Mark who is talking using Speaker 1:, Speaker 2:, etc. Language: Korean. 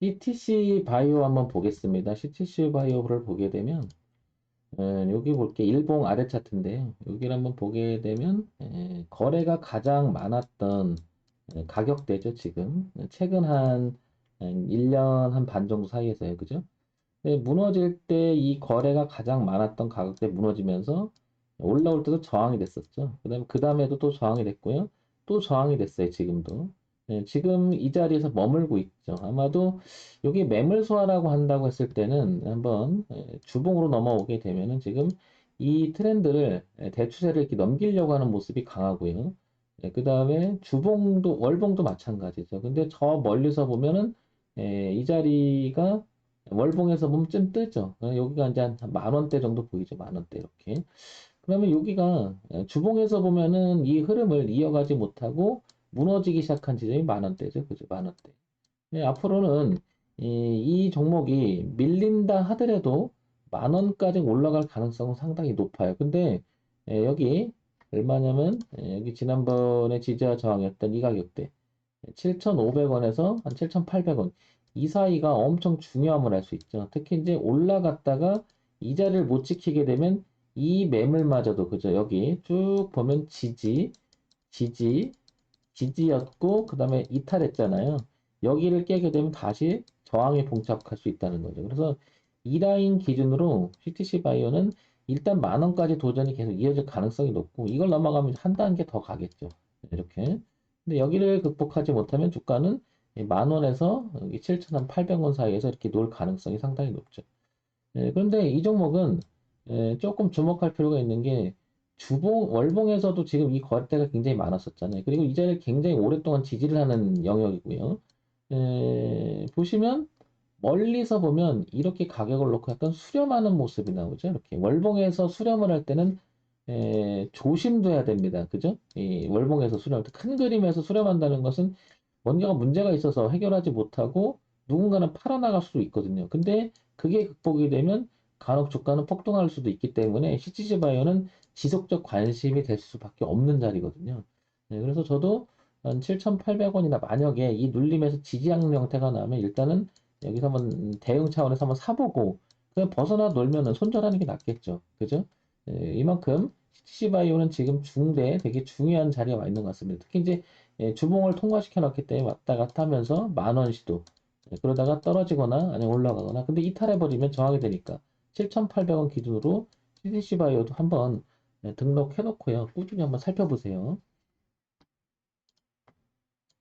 Speaker 1: CTC 바이오 한번 보겠습니다. CTC 바이오를 보게 되면 어, 여기 볼게 일봉 아래 차트인데요. 여기를 한번 보게 되면 에, 거래가 가장 많았던 에, 가격대죠, 지금. 최근 한, 한 1년 한 반 정도 사이에서요. 그죠? 근데 무너질 때 이 거래가 가장 많았던 가격대 무너지면서 올라올 때도 저항이 됐었죠. 그 다음에 그 다음에도 또 저항이 됐고요. 또 저항이 됐어요, 지금도. 예, 지금 이 자리에서 머물고 있죠. 아마도 여기 매물 소화라고 한다고 했을 때는 한번 예, 주봉으로 넘어오게 되면은 지금 이 트렌드를 예, 대추세를 이렇게 넘기려고 하는 모습이 강하고요. 그 다음에 주봉도 월봉도 마찬가지죠. 근데 저 멀리서 보면은 예, 이 자리가 월봉에서 보면 좀 뜨죠. 어, 여기가 이제 한 만 원대 정도 보이죠. 만 원대 이렇게. 그러면 여기가 예, 주봉에서 보면은 이 흐름을 이어가지 못하고 무너지기 시작한 지점이 만 원대죠. 그죠? 만 원대. 네, 앞으로는 이, 이 종목이 밀린다 하더라도 만 원까지 올라갈 가능성은 상당히 높아요. 근데 예, 여기 얼마냐면 예, 여기 지난번에 지지와 저항이었던 이 가격대 7,500원에서 한 7,800원 이 사이가 엄청 중요함을 알 수 있죠. 특히 이제 올라갔다가 이 자리를 못 지키게 되면 이 매물마저도 그죠. 여기 쭉 보면 지지, 지지, 지지였고 그 다음에 이탈했잖아요. 여기를 깨게 되면 다시 저항에 봉착할 수 있다는 거죠. 그래서 이 라인 기준으로 CTC 바이오는 일단 만 원까지 도전이 계속 이어질 가능성이 높고 이걸 넘어가면 한 단계 더 가겠죠. 이렇게. 근데 여기를 극복하지 못하면 주가는 만 원에서 여기 7,800원 사이에서 이렇게 놓을 가능성이 상당히 높죠. 예, 그런데 이 종목은 예, 조금 주목할 필요가 있는 게 주봉, 월봉에서도 지금 이 거래대가 굉장히 많았었잖아요. 그리고 이 자리를 굉장히 오랫동안 지지를 하는 영역이고요. 에, 보시면 멀리서 보면 이렇게 가격을 놓고 약간 수렴하는 모습이 나오죠. 이렇게 월봉에서 수렴을 할 때는 에, 조심도 해야 됩니다. 그죠? 이 월봉에서 수렴할 때 큰 그림에서 수렴한다는 것은 뭔가가 문제가 있어서 해결하지 못하고 누군가는 팔아나갈 수도 있거든요. 근데 그게 극복이 되면 간혹 주가는 폭등할 수도 있기 때문에 CTC 바이오는 지속적 관심이 될 수밖에 없는 자리거든요. 네, 그래서 저도 한 7,800원이나 만약에 이 눌림에서 지지하는 형태가 나면 일단은 여기서 한번 대응 차원에서 한번 사보고 그냥 벗어나 놀면은 손절하는 게 낫겠죠. 그죠? 네, 이만큼 CTC 바이오는 지금 중대 되게 중요한 자리에 와 있는 것 같습니다. 특히 이제 예, 주봉을 통과시켜 놨기 때문에 왔다 갔다 하면서 만원 시도 예, 그러다가 떨어지거나 아니면 올라가거나 근데 이탈해 버리면 저항이 되니까 7,800원 기준으로 CTC 바이오도 한번 네, 등록해 놓고요. 꾸준히 한번 살펴보세요.